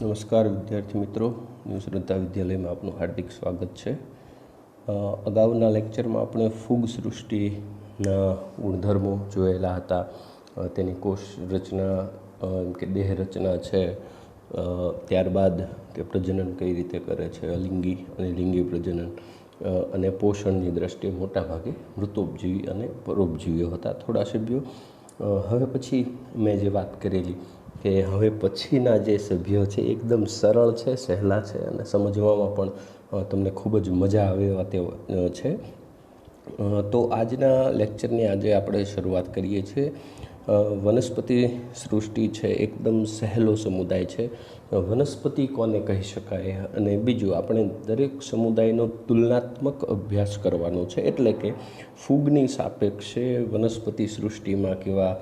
નમસ્કાર વિદ્યાર્થી મિત્રો. ન્યૂ શ્રદ્ધા વિદ્યાલયમાં આપનું હાર્દિક સ્વાગત છે. અગાઉના લેક્ચરમાં આપણે ફૂગ સૃષ્ટિના ગુણધર્મો જોયેલા હતા. તેની કોષ રચના એમ કે દેહ રચના છે. ત્યારબાદ કે પ્રજનન કઈ રીતે કરે છે, અલિંગી અને લિંગી પ્રજનન. અને પોષણની દ્રષ્ટિએ મોટાભાગે મૃતોપજીવી અને પરોપજીવીઓ હતા, થોડા સભ્યો હવે પછી મેં જે વાત કરેલી કે હવે પછીના જે સભ્યો છે એકદમ સરળ છે, સહેલા છે અને સમજવામાં પણ તમને ખૂબ જ મજા આવે એવા તે છે. તો આજના લેક્ચરની આજે આપણે શરૂઆત કરીએ છીએ. વનસ્પતિ સૃષ્ટિ છે, એકદમ સહેલો સમુદાય છે. વનસ્પતિ કોને કહી શકાય? અને બીજું, આપણે દરેક સમુદાયનો તુલનાત્મક અભ્યાસ કરવાનો છે. એટલે કે ફૂગની સાપેક્ષે વનસ્પતિ સૃષ્ટિમાં કેવા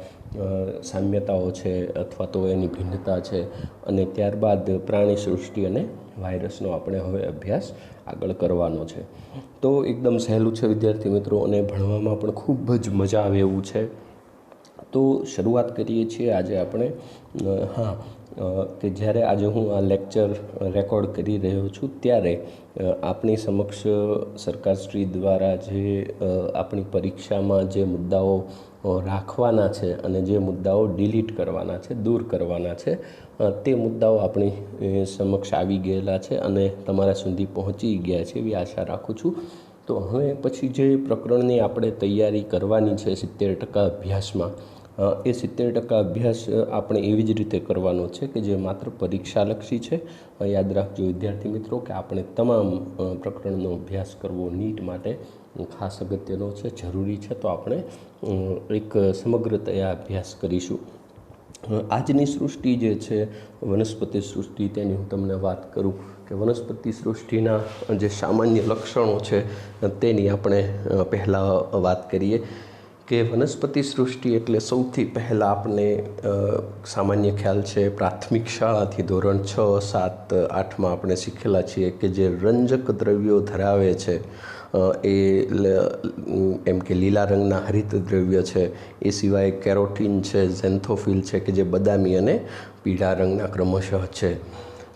સામ્યતાઓ છે અથવા તો એની ભિન્નતા છે અને ત્યારબાદ પ્રાણી સૃષ્ટિ અને વાયરસનો આપણે હવે અભ્યાસ આગળ કરવાનો છે. તો એકદમ સહેલું છે વિદ્યાર્થી મિત્રો અને ભણવામાં પણ ખૂબ જ મજા આવે એવું છે. તો શરૂઆત કરીએ છીએ આજે આપણે હા કે જ્યારે આજે હું આ લેક્ચર રેકોર્ડ કરી રહ્યો છું, ત્યારે આપણી સમક્ષ સરકારશ્રી દ્વારા જે આપણી પરીક્ષામાં જે મુદ્દાઓ રાખવાના છે અને જે મુદ્દાઓ ડિલીટ કરવાના છે, દૂર કરવાના છે તે મુદ્દાઓ આપણી સમક્ષ આવી ગયેલા છે અને તમારા સુધી પહોંચી ગયા છે એવી આશા રાખું છું. તો હવે પછી જે પ્રકરણની આપણે તૈયારી કરવાની છે સિત્તેર ટકા અભ્યાસમાં એ સિત્તેર ટકા અભ્યાસ આપણે એવી જ રીતે કરવાનો છે કે જે માત્ર પરીક્ષાલક્ષી છે. યાદ રાખજો વિદ્યાર્થી મિત્રો કે આપણે તમામ પ્રકરણનો અભ્યાસ કરવો નીટ માટે ખાસ અગત્યનો છે, જરૂરી છે. તો આપણે એક સમગ્રતયા અભ્યાસ કરીશું. આજની સૃષ્ટિ જે છે, વનસ્પતિ સૃષ્ટિ તેની હું તમને વાત કરું કે વનસ્પતિ સૃષ્ટિના જે સામાન્ય લક્ષણો છે, તેની આપણે પહેલાં વાત કરીએ. કે વનસ્પતિ સૃષ્ટિ એટલે સૌથી પહેલાં આપણને સામાન્ય ખ્યાલ છે પ્રાથમિક શાળાથી ધોરણ છ, સાત, આઠમાં આપણે શીખેલા છીએ કે જે રંજક દ્રવ્યો ધરાવે છે એ એમ કે લીલા રંગના હરિત દ્રવ્ય છે, એ સિવાય કેરોટીન છે, ઝેન્થોફિલ છે કે જે બદામી અને પીળા રંગના ક્રમશઃ છે.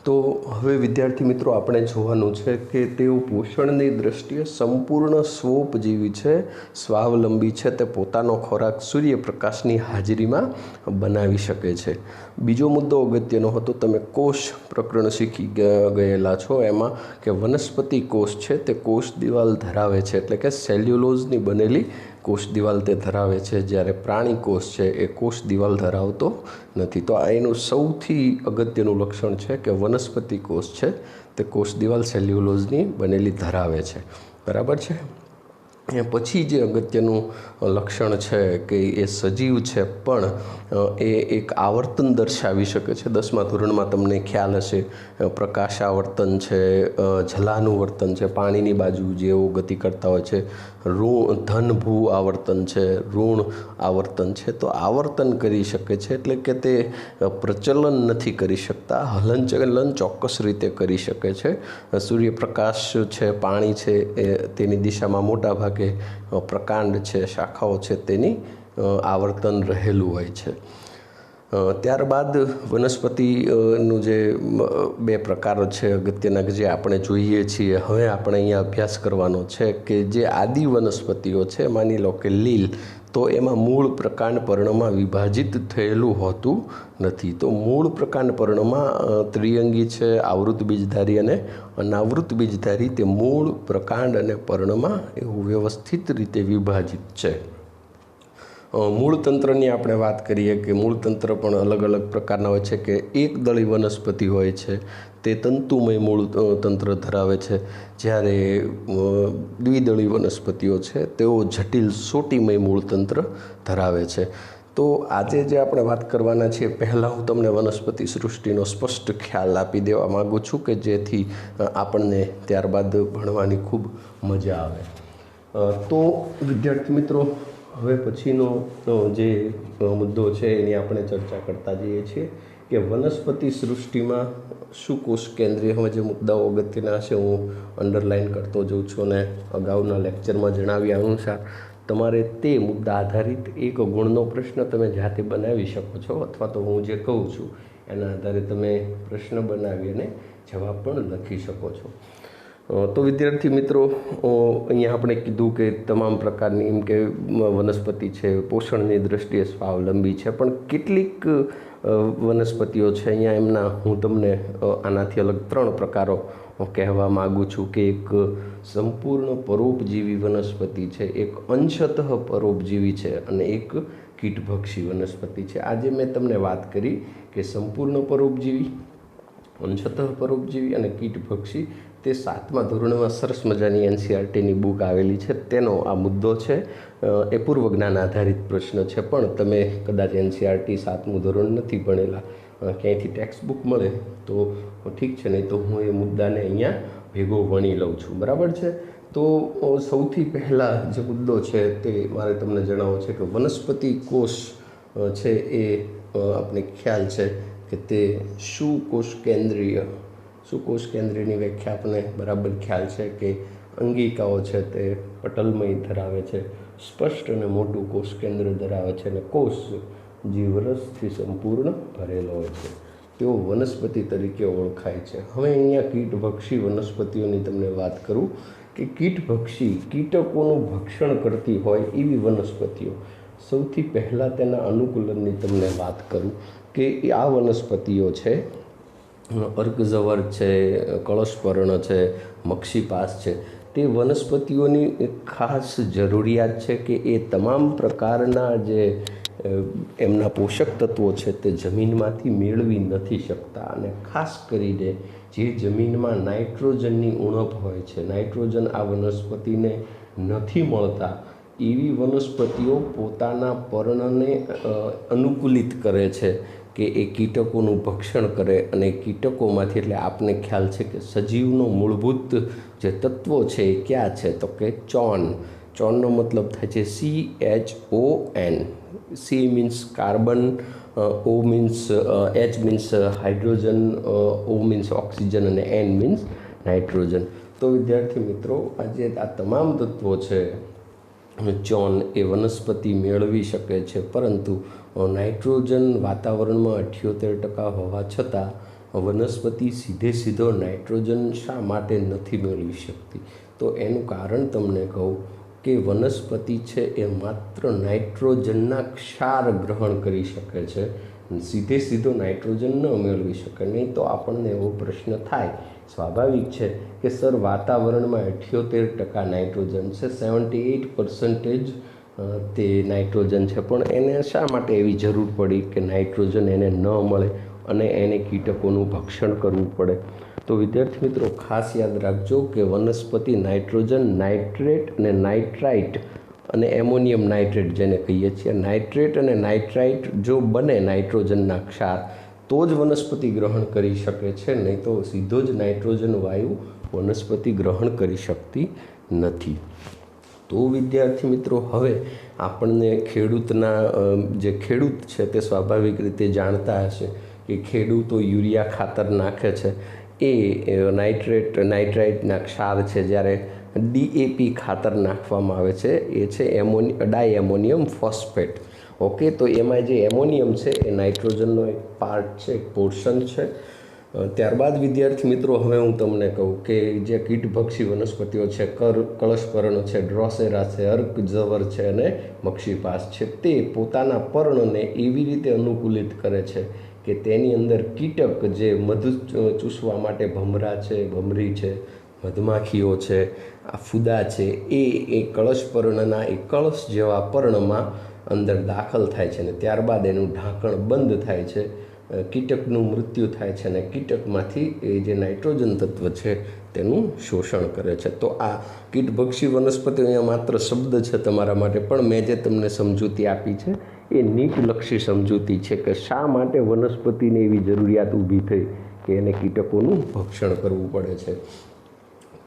તો હવે વિદ્યાર્થી મિત્રો, આપણે જોવાનું છે કે તેઓ પોષણની દ્રષ્ટિએ સંપૂર્ણ સ્વોપજીવી છે, સ્વાવલંબી છે, તે પોતાનો ખોરાક સૂર્યપ્રકાશની હાજરીમાં બનાવી શકે છે. બીજો મુદ્દો અગત્યનો હતો, તમે કોષ પ્રકરણ શીખી ગયેલા છો એમાં કે વનસ્પતિ કોષ છે, તે કોષ દિવાલ ધરાવે છે, એટલે કે સેલ્યુલોઝની બનેલી કોષ દિવાલ તે ધરાવે છે. જ્યારે પ્રાણી કોષ છે એ કોષ દિવાલ ધરાવતો નથી. તો આ એનું સૌથી અગત્યનું લક્ષણ છે કે વનસ્પતિ કોષ છે તે કોષ દિવાલ સેલ્યુલોઝની બનેલી ધરાવે છે. બરાબર છે? એ પછી જે અગત્યનું લક્ષણ છે કે એ સજીવ છે પણ એ એક આવર્તન દર્શાવી શકે છે. દસમા ધોરણમાં તમને ખ્યાલ હશે પ્રકાશ આવર્તન છે જલાનું વર્તન છે, પાણીની બાજુ જેવો ગતિ કરતા હોય છે. ઋણ ધન, ભૂ આવર્તન છે, ઋણ આવર્તન છે, તો આવર્તન કરી શકે છે એટલે કે તે પ્રચલન નથી કરી શકતા હલનચલન ચોક્કસ રીતે કરી શકે છે. સૂર્યપ્રકાશ છે, પાણી છે, એ તેની દિશામાં મોટા ભાગે પ્રકાંડ છે, શાખાઓ છે, તેની આવર્તન રહેલું હોય છે. ત્યારબાદ વનસ્પતિનું જે બે પ્રકારો છે, અગત્યના જે આપણે જોઈએ છીએ, હવે આપણે અહીંયા અભ્યાસ કરવાનો છે કે જે આદિ વનસ્પતિઓ છે, માની લો કે લીલ, તો એમાં મૂળ પ્રકાંડ પર્ણમાં વિભાજિત થયેલું હોતું નથી. તો મૂળ પ્રકાંડ પર્ણમાં ત્રિઅંગી છે, આવૃત બીજધારી અને અનાવૃત બીજધારી તે મૂળ પ્રકાંડ અને પર્ણમાં એવું વ્યવસ્થિત રીતે વિભાજિત છે. મૂળતંત્રની આપણે વાત કરીએ કે મૂળતંત્ર પણ અલગ અલગ પ્રકારના હોય છે કે એકદળી વનસ્પતિ હોય છે, તે તંતુમય મૂળ તંત્ર ધરાવે છે. જ્યારે દ્વિદળી વનસ્પતિઓ છે, તેઓ જટિલ સોટીમય મૂળતંત્ર ધરાવે છે. તો આજે જે આપણે વાત કરવાના છીએ, પહેલાં હું તમને વનસ્પતિ સૃષ્ટિનો સ્પષ્ટ ખ્યાલ આપી દેવા માગું છું કે જેથી આપણને ત્યારબાદ ભણવાની ખૂબ મજા આવે. તો વિદ્યાર્થી મિત્રો હવે પછીનો જે મુદ્દો છે એની આપણે ચર્ચા કરતા જઈએ છીએ કે વનસ્પતિ સૃષ્ટિમાં શું કોષ કેન્દ્રીય, હવે જે મુદ્દાઓ અગત્યના છે હું અંડરલાઇન કરતો જઉં છું અને અગાઉના લેક્ચરમાં જણાવ્યા અનુસાર તમારે તે મુદ્દા આધારિત એક ગુણનો પ્રશ્ન તમે જાતે બનાવી શકો છો અથવા તો હું જે કહું છું એના આધારે તમે પ્રશ્ન બનાવી અને જવાબ પણ લખી શકો છો. તો વિદ્યાર્થી મિત્રો અહીંયા આપણે કીધું કે તમામ પ્રકારની એમ કે વનસ્પતિ છે, પોષણની દ્રષ્ટિએ સ્વાવલંબી છે, પણ કેટલીક વનસ્પતિઓ છે અહીંયા એમના હું તમને આનાથી અલગ ત્રણ પ્રકારો કહેવા માગું છું કે એક સંપૂર્ણ પરોપજીવી વનસ્પતિ છે, એક અંશતઃ પરોપજીવી છે અને એક કીટભક્ષી વનસ્પતિ છે. આજે મેં તમને વાત કરી કે સંપૂર્ણ પરોપજીવી, અંશતઃ પરોપજીવી અને કીટભક્ષી તે સાતમા ધોરણમાં સરસ મજાની એનસીઆરટીની બુક આવેલી છે. તેનો આ મુદ્દો છે. એ પૂર્વ જ્ઞાન આધારિત પ્રશ્ન છે. પણ તમે કદાચ એનસીઆરટી સાતમું ધોરણ નથી ભણેલા ક્યાંયથી ટેક્સ્ટ બુક મળે, તો ઠીક છે. નહીં તો હું એ મુદ્દાને અહીંયા ભેગો વણી લઉં છું. બરાબર છે? તો સૌથી પહેલાં જે મુદ્દો છે તે મારે તમને જણાવવો છે કે વનસ્પતિ કોષ છે એ આપણે ખ્યાલ છે કે તે શું કોષ કેન્દ્રીય શું કોષ કેન્દ્રની વ્યાખ્યા આપણને બરાબર ખ્યાલ છે કે અંગિકાઓ છે તે પટલમય ધરાવે છે, સ્પષ્ટ અને મોટું કોષ કેન્દ્ર ધરાવે છે અને કોષ જીવરસથી સંપૂર્ણ ભરેલો હોય છે. તેઓ વનસ્પતિ તરીકે ઓળખાય છે. હવે અહીંયા કીટભક્ષી વનસ્પતિઓની તમને વાત કરું કે કીટભક્ષી કીટકોનું ભક્ષણ કરતી હોય એવી વનસ્પતિઓ. સૌથી પહેલાં તેના અનુકૂલનની તમને વાત કરું કે આ વનસ્પતિઓ છે અર્કઝવર છે, કળશપર્ણ છે, મક્ષીપાસ છે. તે વનસ્પતિઓની ખાસ જરૂરિયાત છે કે એ તમામ પ્રકારના જે એમના પોષક તત્વો છે તે જમીનમાંથી મેળવી નથી શકતા. અને ખાસ કરીને જે જમીનમાં નાઇટ્રોજનની ઉણપ હોય છે, નાઇટ્રોજન આ વનસ્પતિને નથી મળતા, એવી વનસ્પતિઓ પોતાના પર્ણને અનુકૂલિત કરે છે. કે એ કીટકોનું ભક્ષણ કરે અને કીટકોમાંથી એટલે આપને ખ્યાલ છે કે સજીવનો મૂળભૂત જે તત્વો છે એ ક્યાં છે? તો કે ચોન. ચોનનો મતલબ થાય છે C H O N C means carbon O means H means hydrogen O means oxygen અને એન મીન્સ નાઇટ્રોજન તો વિદ્યાર્થી મિત્રો, આજે આ તમામ તત્વો છે ચોન એ વનસ્પતિ મેળવી શકે છે, પરંતુ નાઇટ્રોજન વાતાવરણમાં અઠ્યોતેર ટકા હોવા છતાં વનસ્પતિ સીધે સીધો નાઇટ્રોજન શા માટે નથી મેળવી શકતી? તો એનું કારણ તમને કહું કે વનસ્પતિ છે એ માત્ર નાઇટ્રોજનના ક્ષાર ગ્રહણ કરી શકે છે, સીધે સીધો નાઇટ્રોજન ન મેળવી શકે. નહીં તો આપણને એવો પ્રશ્ન થાય. સ્વાભાવિક છે કે સર, વાતાવરણમાં અઠ્યોતેર ટકા નાઇટ્રોજન છે, સેવન્ટી એઇટ પર્સન્ટેજ તે નાઇટ્રોજન છે. પણ એને શા માટે એવી જરૂર પડી કે નાઇટ્રોજન એને ન મળે અને એને કીટકોનું ભક્ષણ કરવું પડે? તો વિદ્યાર્થી મિત્રો, ખાસ યાદ રાખજો કે વનસ્પતિ નાઇટ્રોજન, નાઇટ્રેટ અને નાઇટ્રાઇટ અને એમોનિયમ નાઇટ્રેટ જેને કહીએ છીએ. નાઇટ્રેટ અને નાઇટ્રાઇટ જો બને નાઇટ્રોજનના ક્ષાર, તો જ વનસ્પતિ ગ્રહણ કરી શકે છે. નહીં તો સીધો જ નાઇટ્રોજન વાયુ વનસ્પતિ ગ્રહણ કરી શકતી નથી. તો વિદ્યાર્થી મિત્રો, હવે આપણને ખેડૂતના જે ખેડૂત છે તે સ્વાભાવિક રીતે જાણતા હશે કે ખેડૂતો યુરિયા ખાતર નાખે છે. એ નાઇટ્રેટ, નાઇટ્રાઇટના ક્ષાર છે જ્યારે ડીએપી ખાતર નાખવામાં આવે છે. એ છે એમોની ડાય એમોનિયમ ફોસ્ફેટ. ઓકે, તો એમાં જે એમોનિયમ છે એ નાઇટ્રોજનનો એક પાર્ટ છે, એક પોર્શન છે. ત્યારબાદ વિદ્યાર્થી મિત્રો, હવે હું તમને કહું કે જે કીટભક્ષી વનસ્પતિઓ છે, કર, કળશપર્ણ છે, ડ્રોસેરા છે, અર્ક જવર છે અને મક્ષીપાસ છે, તે પોતાના પર્ણને એવી રીતે અનુકૂલિત કરે છે કે તેની અંદર કીટક જે મધ ચૂસવા માટે ભમરા છે, ભમરી છે, મધમાખીઓ છે, આ ફૂદા છે, એ એ કળશ પર્ણના એ કળશ જેવા પર્ણમાં અંદર દાખલ થાય છે અને ત્યારબાદ એનું ઢાંકણ બંધ થાય છે. કીટકનું મૃત્યુ થાય છે અને કીટકમાંથી એ જે નાઇટ્રોજન તત્વ છે તેનું શોષણ કરે છે. તો આ કીટભક્ષી વનસ્પતિ અહીંયા માત્ર શબ્દ છે તમારા માટે, પણ મેં જે તમને સમજૂતી આપી છે એ નીટલક્ષી સમજૂતી છે કે શા માટે વનસ્પતિને એવી જરૂરિયાત ઊભી થઈ કે એને કીટકોનું ભક્ષણ કરવું પડે છે.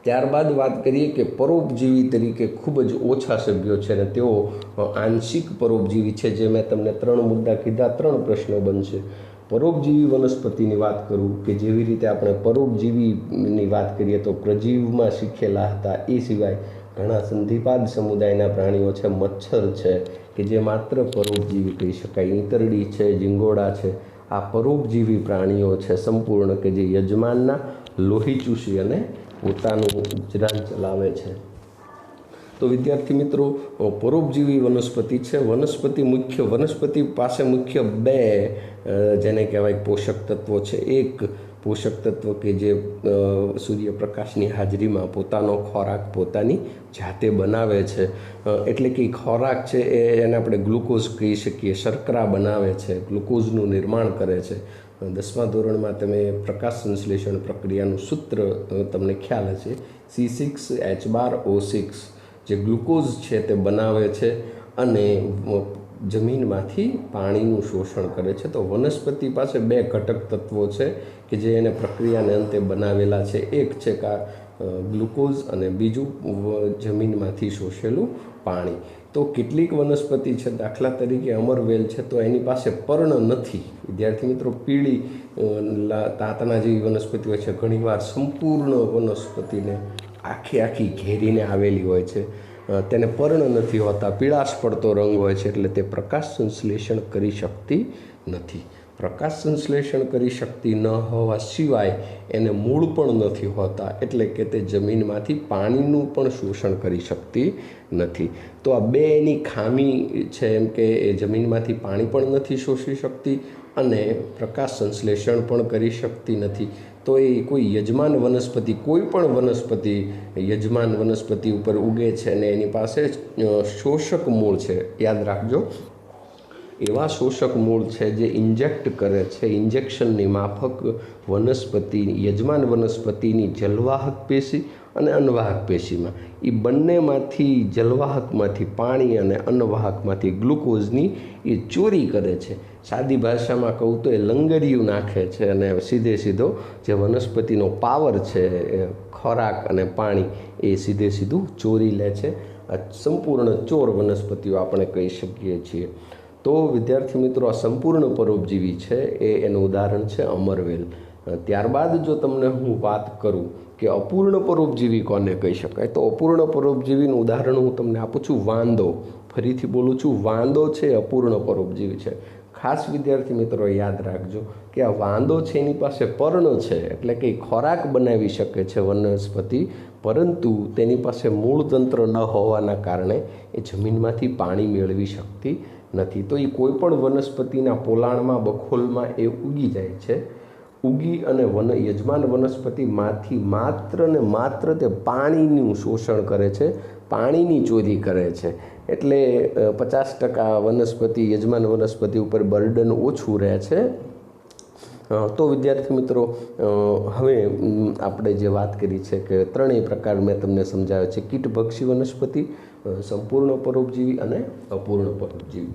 ત્યારબાદ વાત કરીએ કે પરોપજીવી તરીકે ખૂબ જ ઓછા સભ્યો છે અને તેઓ આંશિક પરોપજીવી છે, જે મેં તમને ત્રણ મુદ્દા કીધા, ત્રણ પ્રશ્નો બનશે. પરોપજીવી વનસ્પતિની વાત કરું કે જેવી રીતે આપણે પરોપજીવીની વાત કરીએ તો પ્રજીવમાં શીખેલા હતા એ સિવાય ઘણા સંધિપાદ સમુદાયના પ્રાણીઓ છે, મચ્છર છે, કે જે માત્ર પરોપજીવી કહી શકાય. ઈંતરડી છે, જીંગોડા છે, આ પરોપજીવી પ્રાણીઓ છે સંપૂર્ણ કે જે યજમાનના લોહી ચૂસી અને પોતાનું ગુજરાન ચલાવે છે. તો વિદ્યાર્થી મિત્રો પરોપજીવી વનસ્પતિ છે. વનસ્પતિ મુખ્ય, વનસ્પતિ પાસે મુખ્ય બે જેને કહેવાય પોષક તત્વો છે. એક પોષક તત્વ કે જે સૂર્યપ્રકાશની હાજરીમાં પોતાનો ખોરાક પોતાની જાતે બનાવે છે. એટલે કે ખોરાક છે એ, એને આપણે ગ્લુકોઝ કહી શકીએ, શર્કરા બનાવે છે, ગ્લુકોઝનું નિર્માણ કરે છે. દસમા ધોરણમાં તમે પ્રકાશ સંશ્લેષણ પ્રક્રિયાનું સૂત્ર તમને ખ્યાલ હશે. સી સિક્સ એચ બાર ઓ સિક્સ જે ગ્લુકોઝ છે તે બનાવે છે અને જમીનમાંથી પાણીનું શોષણ કરે છે. તો વનસ્પતિ પાસે બે ઘટક તત્વો છે કે જે એને પ્રક્રિયાને અંતે બનાવેલા છે. એક છે કા ગ્લુકોઝ અને બીજું જમીનમાંથી શોષેલું પાણી. તો કેટલીક વનસ્પતિ છે, દાખલા તરીકે અમરવેલ છે, તો એની પાસે પર્ણ નથી. વિદ્યાર્થી મિત્રો, પીળી તાતના જેવી વનસ્પતિ હોય છે. ઘણીવાર સંપૂર્ણ વનસ્પતિને આખી આખી ઘેરીને આવેલી હોય છે. તેને પર્ણ નથી હોતા, પીળાશ પડતો રંગ હોય છે એટલે તે પ્રકાશ સંશ્લેષણ કરી શકતી નથી. પ્રકાશ સંશ્લેષણ કરી શકતી ન હોવા સિવાય એને મૂળ પણ નથી હોતા, એટલે કે તે જમીનમાંથી પાણીનું પણ શોષણ કરી શકતી નથી. તો આ બે એની ખામી છે એમ કે એ જમીનમાંથી પાણી પણ નથી શોષી શકતી અને પ્રકાશ સંશ્લેષણ પણ કરી શકતી નથી. તો એ કોઈ યજમાન વનસ્પતિ, કોઈ પણ વનસ્પતિ યજમાન વનસ્પતિ ઉપર ઉગે છે અને એની પાસે શોષક મૂળ છે. યાદ રાખજો. એવા શોષક મૂળ છે જે ઇન્જેક્ટ કરે છે, ઇન્જેક્શનની માફક વનસ્પતિ, યજમાન વનસ્પતિની જલવાહક પેશી અને અન્નવાહક પેશીમાં. એ બંનેમાંથી જલવાહકમાંથી પાણી અને અન્નવાહકમાંથી ગ્લુકોઝની એ ચોરી કરે છે. સાદી ભાષામાં કહું તો એ લંગરિયું નાખે છે અને સીધે સીધો જે વનસ્પતિનો પાવર છે એ ખોરાક અને પાણી એ સીધે સીધું ચોરી લે છે. આ સંપૂર્ણ ચોર વનસ્પતિઓ આપણે કહી શકીએ છીએ. તો વિદ્યાર્થી મિત્રો, આ સંપૂર્ણ પરોપજીવી છે એ એનું ઉદાહરણ છે અમરવેલ. ત્યારબાદ જો તમને હું વાત કરું કે અપૂર્ણ પરોપજીવી કોને કહી શકાય, તો અપૂર્ણ પરોપજીવીનું ઉદાહરણ હું તમને આપું છું વાંદો. ફરીથી બોલું છું, વાંદો છે અપૂર્ણ પરોપજીવી છે. ખાસ વિદ્યાર્થી મિત્રો યાદ રાખજો કે આ વાંદો છે એની પાસે પર્ણ છે, એટલે કે ખોરાક બનાવી શકે છે વનસ્પતિ, પરંતુ તેની પાસે મૂળ તંત્ર ન હોવાના કારણે એ જમીનમાંથી પાણી મેળવી શકતી નથી. તો એ કોઈ પણ વનસ્પતિના પોલાણમાં, બખોલમાં એ ઉગી જાય છે. ઉગી અને વન, યજમાન વનસ્પતિમાંથી માત્ર ને માત્ર તે પાણીનું શોષણ કરે છે, પાણીની ચોરી કરે છે. એટલે પચાસ ટકા વનસ્પતિ, યજમાન વનસ્પતિ ઉપર બર્ડન ઓછું રહે છે. તો વિદ્યાર્થી મિત્રો હવે આપણે જે વાત કરી છે કે ત્રણેય પ્રકાર મેં તમને સમજાવ્યો છે. કીટભક્ષી વનસ્પતિ સંપૂર્ણ પરોપજીવી અને અપૂર્ણ પરોપજીવી.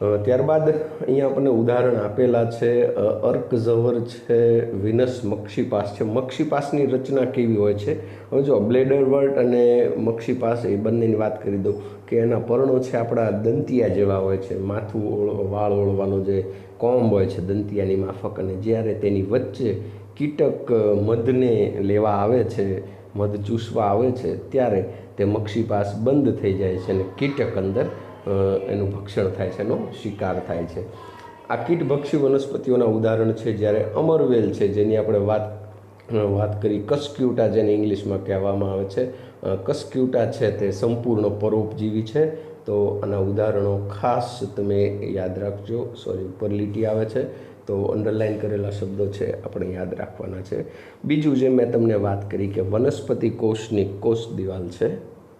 ત્યારબાદ અહીંયા આપણને ઉદાહરણ આપેલા છે અર્ક અર્કઝવર છે, વિનસ મક્ષીપાસ છે. મક્ષીપાસની રચના કેવી હોય છે? હવે જો બ્લેડરવર્ટ અને મક્ષીપાસ એ બંનેની વાત કરી દઉં કે એના પર્ણો છે આપણા દંતિયા જેવા હોય છે. માથું ઓળ, વાળ ઓળવાનો જે કોમ્બ હોય છે દંતિયાની માફક અને જ્યારે તેની વચ્ચે કીટક મધને લેવા આવે છે, મધ ચૂસવા આવે છે, ત્યારે તે મક્ષીપાસ બંધ થઈ જાય છે અને કીટક અંદર એનું ભક્ષણ થાય છે, એનો શિકાર થાય છે. આ કીટભક્ષી વનસ્પતિઓના ઉદાહરણ છે, જ્યારે અમરવેલ છે, જેની આપણે વાત વાત કરી, કસ્ક્યુટા જેને ઇંગ્લિશમાં કહેવામાં આવે છે. કસક્યુટા છે તે સંપૂર્ણ પરોપજીવી છે. તો આના ઉદાહરણો ખાસ તમે યાદ રાખજો. સોરી ઉપર લીટી આવે છે. તો અંડરલાઇન કરેલા શબ્દો છે, આપણે યાદ રાખવાના છે. બીજું જે મેં તમને વાત કરી કે વનસ્પતિ કોષની કોષ દિવાલ છે,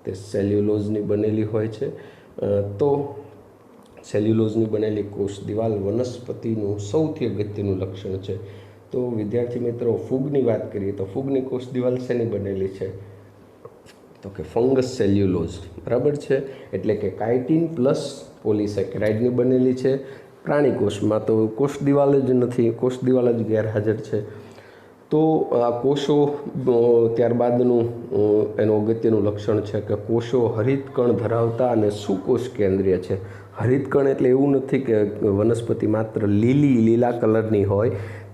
તે સેલ્યુલોઝની બનેલી હોય છે. તો સેલ્યુલોઝની બનેલી કોષ દિવાલ વનસ્પતિનું સૌથી અગત્યનું લક્ષણ છે. તો વિદ્યાર્થી મિત્રો, ફૂગની વાત કરીએ તો ફૂગની કોષ દિવાલ શેની બનેલી છે? તો કે ફંગસ સેલ્યુલોઝ, બરાબર છે? એટલે કે કાઇટિન પ્લસ પોલિસેકેરાઇડની બનેલી છે. પ્રાણી કોષમાં તો કોષ દિવાલ જ નથી, કોષ દિવાલ જ ગેરહાજર છે. તો, આ કોષો ત્યારબાદનું એનું અગત્યનું લક્ષણ છે કે કોષો હરિતકણ ધરાવતા અને સુકોષ કેન્દ્રીય છે. હરિતકણ એટલે એવું નથી કે વનસ્પતિ માત્ર લીલી, લીલા કલરની હોય,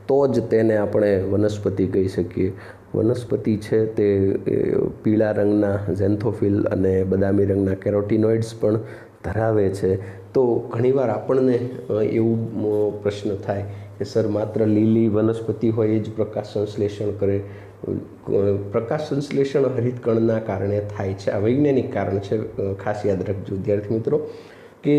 તો જ તેને આપણે વનસ્પતિ કહી શકીએ. વનસ્પતિ છે તે પીળા રંગના ઝેન્થોફિલ અને બદામી રંગના કેરોટિનોઇડ્સ પણ ધરાવે છે. તો ઘણીવાર આપણને એવું પ્રશ્ન થાય કે સર માત્ર લીલી વનસ્પતિ હોય એ જ પ્રકાશ સંશ્લેષણ કરે. પ્રકાશ સંશ્લેષણ હરિતકણના કારણે થાય છે. આ વૈજ્ઞાનિક કારણ છે. ખાસ યાદ રાખજો વિદ્યાર્થી મિત્રો, કે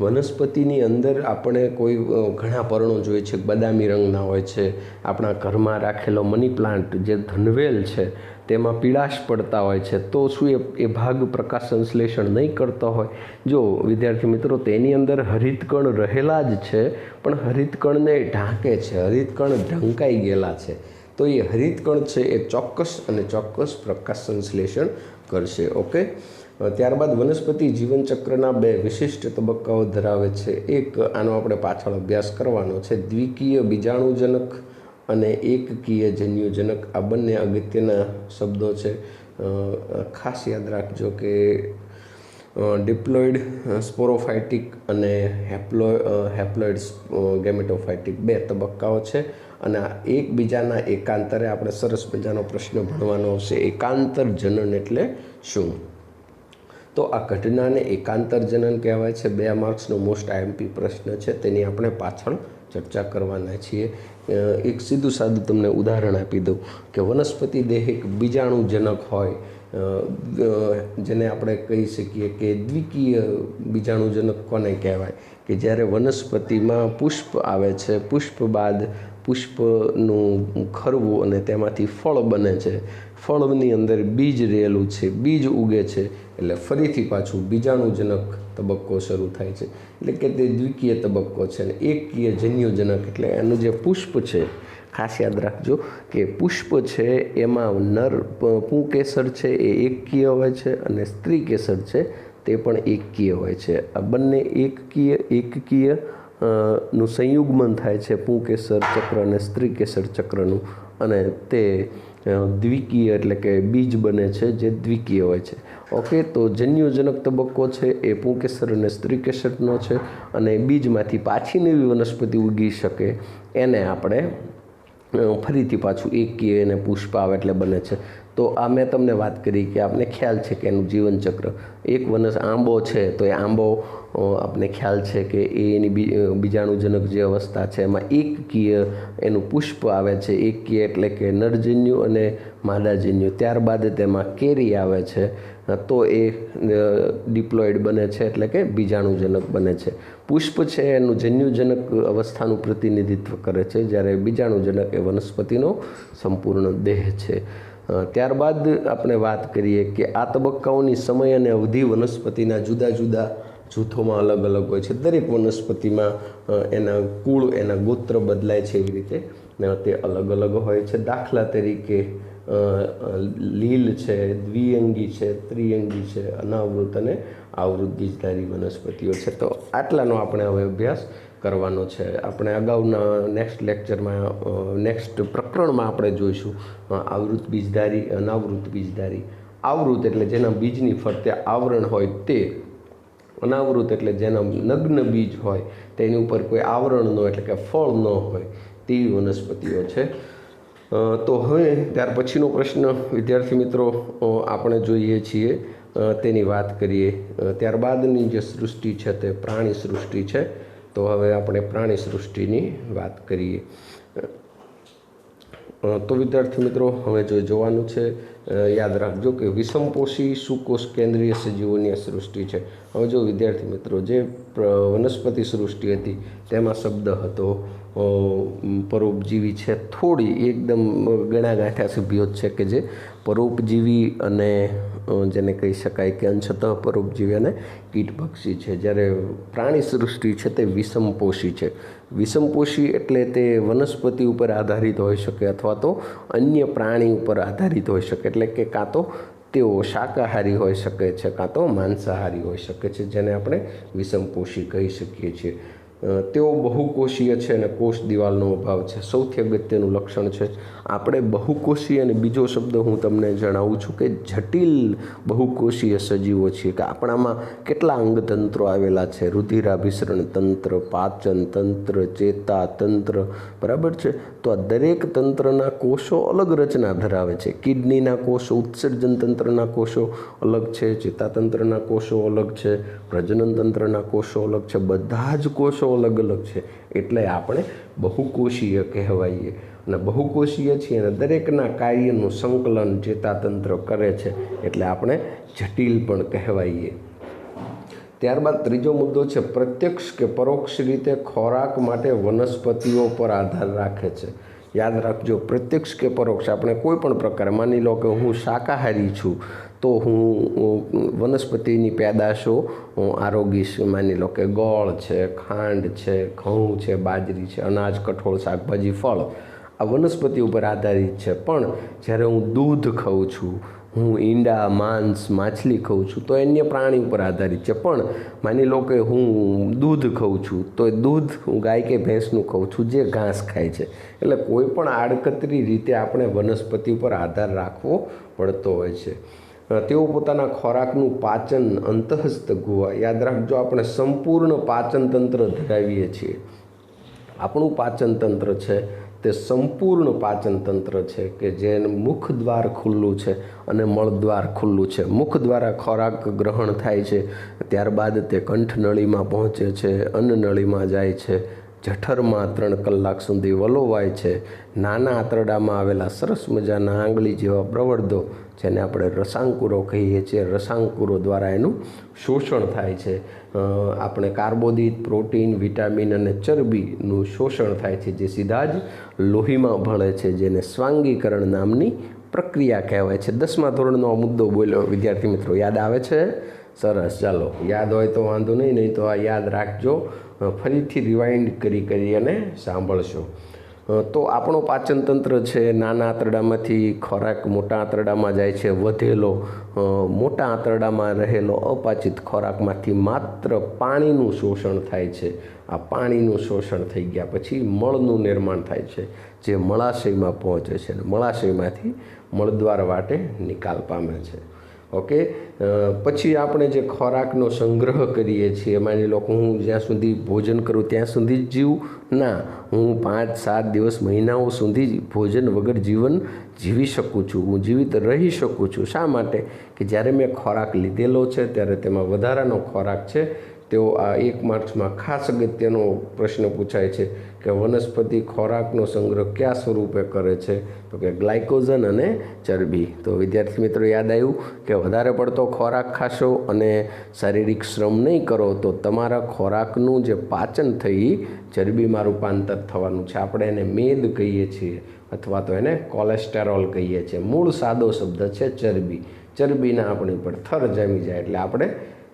વનસ્પતિની અંદર આપણે કોઈ ઘણા પર્ણો જોઈએ છે. બદામી રંગના હોય છે. આપણા ઘરમાં રાખેલો મની પ્લાન્ટ જે ધનવેલ છે તેમાં પીળાશ પડતા હોય છે, તો શું એ એ ભાગ પ્રકાશ સંશ્લેષણ નહીં કરતો હોય? જો, વિદ્યાર્થી મિત્રો, તેની અંદર હરિતકણ રહેલા જ છે, પણ હરિતકણને ઢાંકે છે, હરિતકણ ઢંકાઈ ગયેલા છે. તો એ હરિતકણ છે એ ચોક્કસ અને ચોક્કસ પ્રકાશ સંશ્લેષણ કરશે, ઓકે? ત્યારબાદ વનસ્પતિ જીવનચક્રના બે વિશિષ્ટ તબક્કાઓ ધરાવે છે. એક, આનો આપણે પાછળ અભ્યાસ કરવાનો છે, દ્વિકીય બીજાણુજનક અને એકકીય જન્યુજનક આ બંને અગત્યના શબ્દો છે. ખાસ યાદ રાખજો કે ડિપ્લોઇડ સ્પોરોફાઇટિક અને હેપ્લો હેપ્લોઇડ ગેમેટોફાઇટિક બે તબક્કાઓ છે. અને એકબીજાના એકાંતરે આપણે સરસ મજાનો પ્રશ્ન ભણવાનો આવશે એકાંતર જનન એટલે શું? તો આ ઘટનાને એકાંતર જનન કહેવાય છે. બે માર્ક્સનો મોસ્ટ આઈએમપી પ્રશ્ન છે. તેની આપણે પાછળ ચર્ચા કરવાના છીએ. એક સીધું સાદું તમને ઉદાહરણ આપી દઉં કે વનસ્પતિ દેહ એક બીજાણુજનક હોય જેને આપણે કહી શકીએ કે દ્વિકીય બીજાણુજનક કોને કહેવાય? કે જ્યારે વનસ્પતિમાં પુષ્પ આવે છે, પુષ્પ બાદ પુષ્પનું ખરવું અને તેમાંથી ફળ બને છે. ફળની અંદર બીજ રહેલું છે, બીજ ઉગે છે. એટલે ફરીથી પાછું બીજાણુજનક તબક્કો શરૂ થાય છે. એટલે કે તે દ્વિકીય તબક્કો છે અને એકકીય જન્યુજનક એટલે એનું જે પુષ્પ છે, ખાસ યાદ રાખજો કે પુષ્પ છે એમાં નર પૂ પુંકેસર છે એ એકકીય હોય છે અને સ્ત્રી કેસર છે તે પણ એકકીય હોય છે. આ બંને એકકીય એકકીયનું સંયુગ્મન થાય છે પુંકેસર ચક્ર અને સ્ત્રી કેસર ચક્રનું અને તે દ્વિકીય એટલે કે બીજ બને છે, જે દ્વિકીય હોય છે. ઓકે તો જન્યુજનક તબક્કો છે, એ પુંકેસર અને સ્ત્રીકેસરનો છે અને બીજમાંથી પાછી નવી વનસ્પતિ ઉગી શકે. એને આપણે ફરીથી પાછું એકીય અને પુષ્પ આવે એટલે બને છે. તો આ મેં તમને વાત કરી કે આપને ખ્યાલ છે કે એનું જીવનચક્ર. એક વનસ આંબો છે તો એ આંબો આપને ખ્યાલ છે કે એ એની બીજાણુજનક જે અવસ્થા છે એમાં એકકીય એનું પુષ્પ આવે છે એકકીય એટલે કે નરજન્યુ અને માદાજન્યુ. ત્યારબાદ તેમાં કેરી આવે છે તો એ ડિપ્લોઇડ બને છે એટલે કે બીજાણુજનક બને છે. પુષ્પ છે એનું જન્યુજનક અવસ્થાનું પ્રતિનિધિત્વ કરે છે જ્યારે બીજાણુજનક એ વનસ્પતિનો સંપૂર્ણ દેહ છે. ત્યારબાદ આપણે વાત કરીએ કે આ તબક્કાઓની સમય અને અવધિ વનસ્પતિના જુદા જુદા જૂથોમાં અલગ અલગ હોય છે. દરેક વનસ્પતિમાં એના કુળ, એના ગોત્ર બદલાય છે એવી રીતે તે અલગ અલગ હોય છે. દાખલા તરીકે લીલ છે, દ્વિઅંગી છે, ત્રિઅંગી છે, અનાવૃત અને આવૃત વનસ્પતિઓ છે. તો આટલાનો આપણે હવે અભ્યાસ કરવાનો છે. આપણે અગાઉના નેક્સ્ટ લેક્ચરમાં નેક્સ્ટ પ્રકરણમાં આપણે જોઈશું આવૃત બીજધારી, અનાવૃત બીજધારી. આવૃત એટલે જેના બીજની ફરતે આવરણ હોય તે. અનાવૃત એટલે જેના નગ્ન બીજ હોય, તેની ઉપર કોઈ આવરણ ન એટલે કે ફળ ન હોય, તેવી વનસ્પતિઓ છે. તો હવે ત્યાર પછીનો પ્રશ્ન, વિદ્યાર્થી મિત્રો આપણે જોઈએ છીએ તેની વાત કરીએ. ત્યારબાદની જે સૃષ્ટિ છે તે પ્રાણી સૃષ્ટિ છે. તો હવે આપણે પ્રાણી સૃષ્ટિની વાત કરીએ. તો વિદ્યાર્થી મિત્રો, હવે જો જોવાનું છે યાદ રાખજો કે વિષમપોષી સુકોષ કેન્દ્રીય સજીવોની આ સૃષ્ટિ છે. હવે જો વિદ્યાર્થી મિત્રો, જે વનસ્પતિ સૃષ્ટિ હતી, તેમાં શબ્દ હતો પરોપજીવી છે. થોડી એકદમ ગણા ગાંઠ્યા સભ્યો જ છે કે જે પરોપજીવી અને જેને કહી શકાય કે અંશતઃ પરોપજીવી અને કીટભક્ષી છે. જ્યારે પ્રાણી સૃષ્ટિ છે તે વિષમપોષી છે. વિષમપોષી એટલે તે વનસ્પતિ ઉપર આધારિત હોઈ શકે અથવા તો અન્ય પ્રાણી ઉપર આધારિત હોઈ શકે. એટલે કે કાં તો તેઓ શાકાહારી હોઈ શકે છે, કાં તો માંસાહારી હોઈ શકે છે, જેને આપણે વિષમપોષી કહી શકીએ છીએ. તેઓ બહુકોષીય છે અને કોષ દિવાલનો અભાવ છે. સૌથી અગત્યનું લક્ષણ છે આપણે બહુકોષીય અને બીજો શબ્દ હું તમને જણાવું છું કે જટિલ બહુકોષીય સજીવો છીએ કે આપણામાં કેટલા અંગતંત્રો આવેલા છે? રુધિરાભિસરણ તંત્ર, પાચન તંત્ર, ચેતા તંત્ર, બરાબર છે? તો આ દરેક તંત્રના કોષો અલગ રચના ધરાવે છે. કિડનીના કોષો, ઉત્સર્જન તંત્રના કોષો અલગ છે ચેતાતંત્રના કોષો અલગ છે, પ્રજનન તંત્રના કોષો અલગ છે, બધા જ કોષો અલગ અલગ છે. એટલે આપણે બહુકોષીય કહેવાઈએ. અને બહુકોષીય છીએ અને દરેકના કાર્યનું સંકલન ચેતાતંત્ર કરે છે એટલે આપણે જટિલ પણ કહેવાઈએ. ત્યારબાદ ત્રીજો મુદ્દો છે, પ્રત્યક્ષ કે પરોક્ષ રીતે ખોરાક માટે વનસ્પતિઓ પર આધાર રાખે છે. યાદ રાખજો, પ્રત્યક્ષ કે પરોક્ષ, આપણે કોઈ પણ પ્રકારે, માની લો કે હું શાકાહારી છું, તો હું વનસ્પતિની પેદાશો, હું આરોગીશ માની લો કે ગોળ છે, ખાંડ છે, ઘઉં છે, બાજરી છે, અનાજ, કઠોળ, શાકભાજી, ફળ. આ વનસ્પતિ ઉપર આધારિત છે. પણ જ્યારે હું દૂધ ખાઉં છું, હું ઈંડા, માંસ, માછલી ખાઉં છું, તો અન્ય પ્રાણી ઉપર આધારિત છે. પણ માની લો કે હું દૂધ ખાઉં છું, તો એ દૂધ હું ગાય કે ભેંસનું ખાઉં છું, જે ઘાસ ખાય છે. એટલે કોઈ પણ આડકતરી રીતે આપણે વનસ્પતિ ઉપર આધાર રાખવો પડતો હોય છે. તેઓ પોતાના ખોરાકનું પાચન અંતઃસ્થ ગુવા યાદ રાખજો આપણે સંપૂર્ણ પાચનતંત્ર ધરાવીએ છીએ. આપણું પાચનતંત્ર છે તે સંપૂર્ણ પાચન તંત્ર છે કે જેન મુખ દ્વાર ખુલ્લું છે અને મળદ્વાર ખુલ્લું છે. મુખ દ્વારા ખોરાક ગ્રહણ થાય છે, ત્યારબાદ તે કંઠનળીમાં પહોંચે છે અન્નનળીમાં જાય છે, જઠરમાં ત્રણ કલાક સુધી વલોવાય છે. નાના આંતરડામાં આવેલા સરસ મજાના આંગળી જેવા પ્રવર્ધો જેને આપણે રસાંકુરો કહીએ છીએ. રસાંકુરો દ્વારા એનું શોષણ થાય છે. આપણે કાર્બોદિત, પ્રોટીન, વિટામિન અને ચરબીનું શોષણ થાય છે, જે સીધા જ લોહીમાં ભળે છે, જેને સ્વાંગીકરણ નામની પ્રક્રિયા કહેવાય છે. દસમા ધોરણનો મુદ્દો બોલ્યો. વિદ્યાર્થી મિત્રો, યાદ આવે છે? સરસ. ચાલો, યાદ હોય તો વાંધો નહીં નહીં તો આ યાદ રાખજો. ફરીથી રિવાઇન્ડ કરી કરી અને સાંભળશો. તો આપણો પાચનતંત્ર છે, નાના આંતરડામાંથી ખોરાક મોટા આંતરડામાં જાય છે, વધેલો મોટા આંતરડામાં રહેલો અપાચિત ખોરાકમાંથી માત્ર પાણીનું શોષણ થાય છે. આ પાણીનું શોષણ થઈ ગયા પછી મળનું નિર્માણ થાય છે, જે મળાશયમાં પહોંચે છે અને મળાશયમાંથી મળદ્વાર વાટે નિકાલ પામે છે. ઓકે? પછી આપણે જે ખોરાકનો સંગ્રહ કરીએ છીએ, માની લો કે હું જ્યાં સુધી ભોજન કરું ત્યાં સુધી જ જીવું? ના, હું પાંચ, સાત દિવસ મહિનાઓ સુધી જ ભોજન વગર જીવન જીવી શકું છું. હું જીવિત રહી શકું છું. શા માટે? કે જ્યારે મેં ખોરાક લીધેલો છે, ત્યારે તેમાં વધારાનો ખોરાક છે. તેઓ આ એક માર્ક્સમાં ખાસ અગત્યનો પ્રશ્ન પૂછાય છે કે વનસ્પતિ ખોરાકનો સંગ્રહ કયા સ્વરૂપે કરે છે? તો કે ગ્લાયકોઝન અને ચરબી. તો વિદ્યાર્થી મિત્રો, યાદ આવ્યું કે વધારે પડતો ખોરાક ખાશો અને શારીરિક શ્રમ નહીં કરો, તો તમારા ખોરાકનું જે પાચન થઈ ચરબીમાં રૂપાંતર થવાનું છે. આપણે એને મેદ કહીએ છીએ અથવા તો એને કોલેસ્ટેરોલ કહીએ છીએ. મૂળ સાદો શબ્દ છે ચરબી. ચરબીના આપણી ઉપર થર જામી જાય એટલે આપણે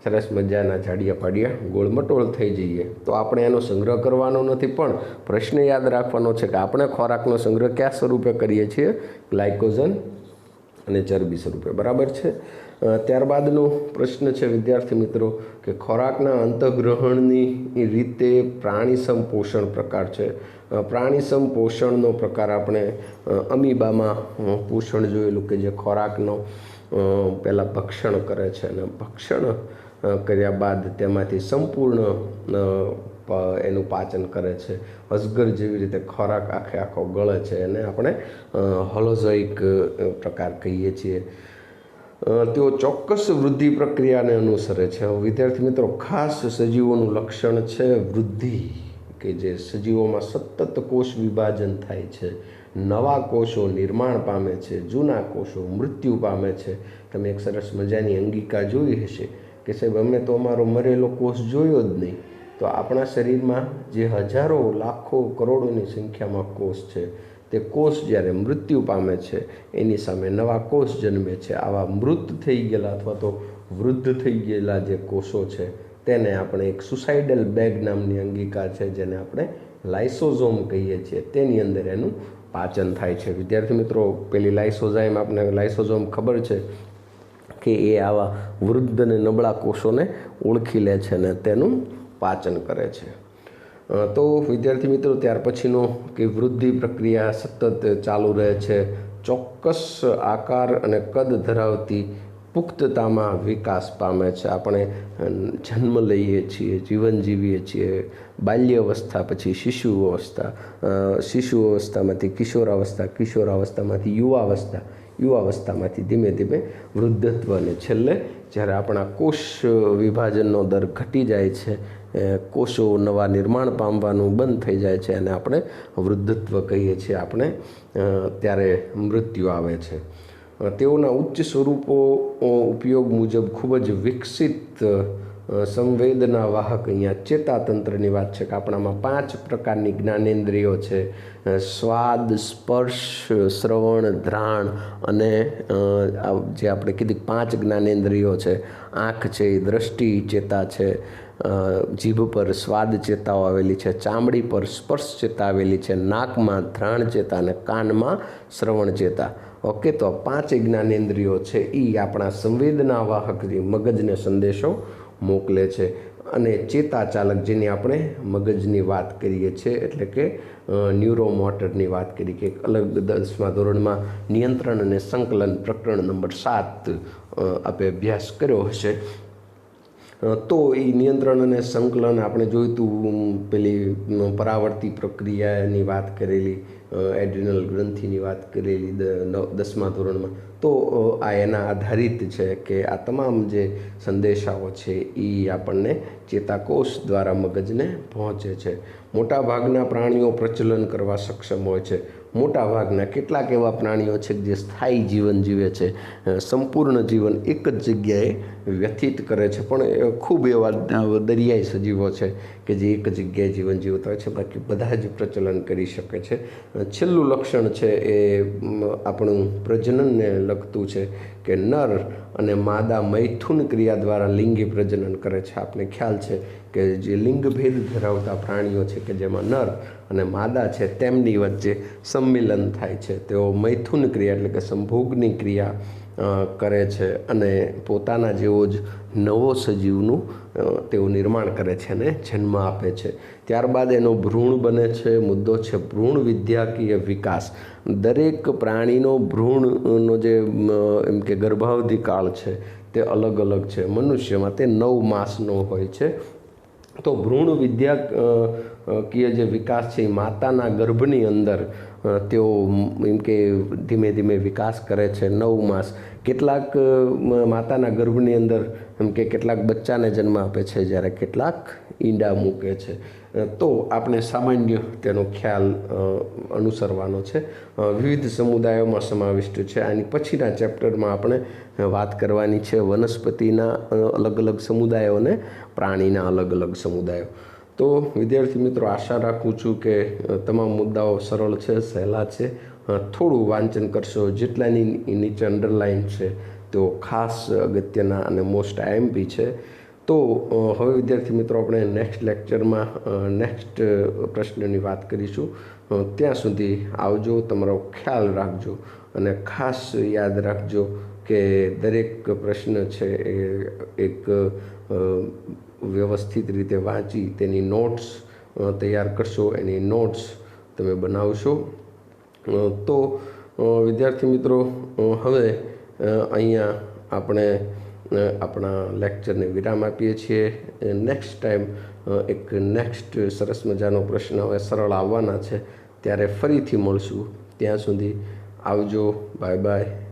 સરસ મજાના જાડિયા પાડિયા, ગોળમટોળ થઈ જઈએ. તો આપણે એનો સંગ્રહ કરવાનો નથી, પણ પ્રશ્ન યાદ રાખવાનો છે કે આપણે ખોરાકનો સંગ્રહ કયા સ્વરૂપે કરીએ છીએ? ગ્લાયકોઝન અને ચરબી સ્વરૂપે. બરાબર છે? ત્યારબાદનો પ્રશ્ન છે વિદ્યાર્થી મિત્રો કે ખોરાકના અંતગ્રહણની રીતે પ્રાણી સંપોષણ પ્રકાર છે. પ્રાણી સંપોષણનો પ્રકાર આપણે અમીબામાં પોષણ જોયેલું કે જે ખોરાકનો પહેલાં ભક્ષણ કરે છે. અને ભક્ષણ કર્યા બાદ તેમાંથી સંપૂર્ણ એનું પાચન કરે છે. અજગર જેવી રીતે ખોરાક આખે આખો ગળે છે એને આપણે હોલોઝોઇક પ્રકાર કહીએ છીએ. તેઓ ચોક્કસ વૃદ્ધિ પ્રક્રિયાને અનુસરે છે. વિદ્યાર્થી મિત્રો, ખાસ સજીવોનું લક્ષણ છે વૃદ્ધિ, કે જે સજીવોમાં સતત કોષ વિભાજન થાય છે. નવા કોષો નિર્માણ પામે છે, જૂના કોષો મૃત્યુ પામે છે. તમે એક સરસ મજાની અંગિકા જોઈ હશે. કે સાહેબ, અમે તો અમારો મરેલો કોષ જોયો જ નહીં. તો આપણા શરીરમાં જે હજારો, લાખો, કરોડોની સંખ્યામાં કોષ છે, તે કોષ જ્યારે મૃત્યુ પામે છે, એની સામે નવા કોષ જન્મે છે. આવા મૃત થઈ ગયેલા અથવા તો વૃદ્ધ થઈ ગયેલા જે કોષો છે, તેને આપણે એક સુસાઇડલ બેગ નામની અંગિકા છે, જેને આપણે લાઇસોઝોમ કહીએ છીએ. તેની અંદર એનું પાચન થાય છે. વિદ્યાર્થી મિત્રો, પેલી લાઇસોઝાઇમ આપણે લાઇસોઝોમ ખબર છે? કે એ આવા વૃદ્ધ અને નબળા કોષોને ઓળખી લે છે અને તેનું પાચન કરે છે. તો વિદ્યાર્થી મિત્રો, ત્યાર પછીનો કે વૃદ્ધિ પ્રક્રિયા સતત ચાલુ રહે છે. ચોક્કસ આકાર અને કદ ધરાવતી પુખ્તતામાં વિકાસ પામે છે. આપણે જન્મ લઈએ છીએ, જીવન જીવીએ છીએ બાલ્ય અવસ્થા પછી શિશુ અવસ્થા શિશુ અવસ્થામાંથી કિશોરાવસ્થા, કિશોરાવસ્થામાંથી યુવાવસ્થા યુવાવસ્થામાંથી ધીમે ધીમે વૃદ્ધત્વ અને છેલ્લે જ્યારે આપણા કોષ વિભાજનનો દર ઘટી જાય છે કોષો નવા નિર્માણ પામવાનું બંધ થઈ જાય છે અને આપણે વૃદ્ધત્વ કહીએ છીએ, આપણે ત્યારે મૃત્યુ આવે છે. તેઓના ઉચ્ચ સ્વરૂપો ઉપયોગ મુજબ ખૂબ જ વિકસિત સંવેદના વાહક અહીંયા ચેતાતંત્રની વાત છે કે આપણામાં પાંચ પ્રકારની જ્ઞાનેન્દ્રિયો છે. સ્વાદ, સ્પર્શ, શ્રવણ, ધ્રાણ અને જે આપણે કીધી પાંચ જ્ઞાનેન્દ્રિયો છે. આંખ છે એ દ્રષ્ટિ ચેતા છે. જીભ પર સ્વાદ ચેતાઓ આવેલી છે, ચામડી પર સ્પર્શ ચેતા આવેલી છે, નાકમાં ધ્રાણ ચેતા અને કાનમાં શ્રવણ ચેતા. ઓકે, તો પાંચ જ્ઞાનેન્દ્રિયો છે એ આપણા સંવેદના વાહક જે મગજને સંદેશો મોકલે છે. અને ચેતા ચાલક જેની આપણે મગજની વાત કરીએ છીએ, એટલે કે ન્યુરોમોટરની વાત કરી કે અલગ દસમા ધોરણમાં નિયંત્રણ અને સંકલન પ્રકરણ નંબર સાત આપણે આપે અભ્યાસ કર્યો હશે. તો એ નિયંત્રણ અને સંકલન આપણે જોયું હતું પેલી પરાવર્તી પ્રક્રિયાની વાત કરેલી એડ્રિનલ ગ્રંથિની વાત કરેલી દસમા ધોરણમાં. તો આ એના આધારિત છે કે આ તમામ જે સંદેશાઓ છે એ આપણને ચેતાકોષ દ્વારા મગજને પહોંચે છે. મોટાભાગના પ્રાણીઓ પ્રચલન કરવા સક્ષમ હોય છે. મોટાભાગના કેટલાક એવા પ્રાણીઓ છે જે સ્થાયી જીવન જીવે છે. સંપૂર્ણ જીવન એક જ જગ્યાએ વ્યથિત કરે છે. પણ એ ખૂબ એવા દરિયાઈ સજીવો છે કે જે એક જગ્યાએ જીવન જીવતા હોય છે. બાકી બધા જ પ્રચલન કરી શકે છે. છેલ્લું લક્ષણ છે એ આપણું પ્રજનનને લગતું છે કે નર અને માદા મૈથુન ક્રિયા દ્વારા લિંગી પ્રજનન કરે છે. આપણે ખ્યાલ છે કે જે લિંગભેદ ધરાવતા પ્રાણીઓ છે કે જેમાં નર અને માદા છે તેમની વચ્ચે સંમિલન થાય છે. તેઓ મૈથુન ક્રિયા એટલે કે સંભોગની ક્રિયા કરે છે અને પોતાના જેવો જ નવો સજીવનું તેઓ નિર્માણ કરે છે અને જન્મ આપે છે. ત્યારબાદ એનો ભ્રૂણ બને છે, મુદ્દો છે ભ્રૂણ વિદ્યાકીય વિકાસ. દરેક પ્રાણીનો ભ્રૂણનો જે એમ કે ગર્ભાવધિ કાળ છે, તે અલગ અલગ છે. મનુષ્યમાં તે નવ માસનો હોય છે. તો ભ્રૂણ વિદ્યાકીય જે વિકાસ છે એ માતાના ગર્ભની અંદર તેઓ એમ કે ધીમે ધીમે વિકાસ કરે છે. નવ માસ. કેટલાક માતાના ગર્ભની અંદર એમ કે કેટલાક બચ્ચાને જન્મ આપે છે જ્યારે કેટલાક ઈંડા મૂકે છે. તો આપણે સામાન્ય તેનો ખ્યાલ અનુસરવાનો છે. વિવિધ સમુદાયોમાં સમાવિષ્ટ છે. આની પછીના ચેપ્ટરમાં આપણે વાત કરવાની છે વનસ્પતિના અલગ અલગ સમુદાયો અને પ્રાણીના અલગ અલગ સમુદાયો. તો વિદ્યાર્થી મિત્રો, આશા રાખું છું કે તમામ મુદ્દાઓ સરળ છે, સહેલા છે. થોડું વાંચન કરશો, જેટલાની નીચે અંડરલાઇન છે તેઓ ખાસ અગત્યના અને મોસ્ટ આઈએમપી છે. તો હવે વિદ્યાર્થી મિત્રો, આપણે નેક્સ્ટ લેક્ચરમાં નેક્સ્ટ પ્રશ્નની વાત કરીશું. ત્યાં સુધી આવજો, તમારો ખ્યાલ રાખજો અને ખાસ યાદ રાખજો કે દરેક પ્રશ્ન છે એ એક વ્યવસ્થિત રીતે વાંચી તેની નોટ્સ તૈયાર કરશો, એની નોટ્સ તમે બનાવશો. તો વિદ્યાર્થી મિત્રો હવે અહીંયા આપણે આપણા લેક્ચરને વિરામ આપીએ છીએ. નેક્સ્ટ ટાઈમ એક નેક્સ્ટ સરસ મજાનો પ્રશ્ન હવે સરળ આવવાના છે. ત્યારે ફરીથી મળશું. ત્યાં સુધી આવજો. Bye bye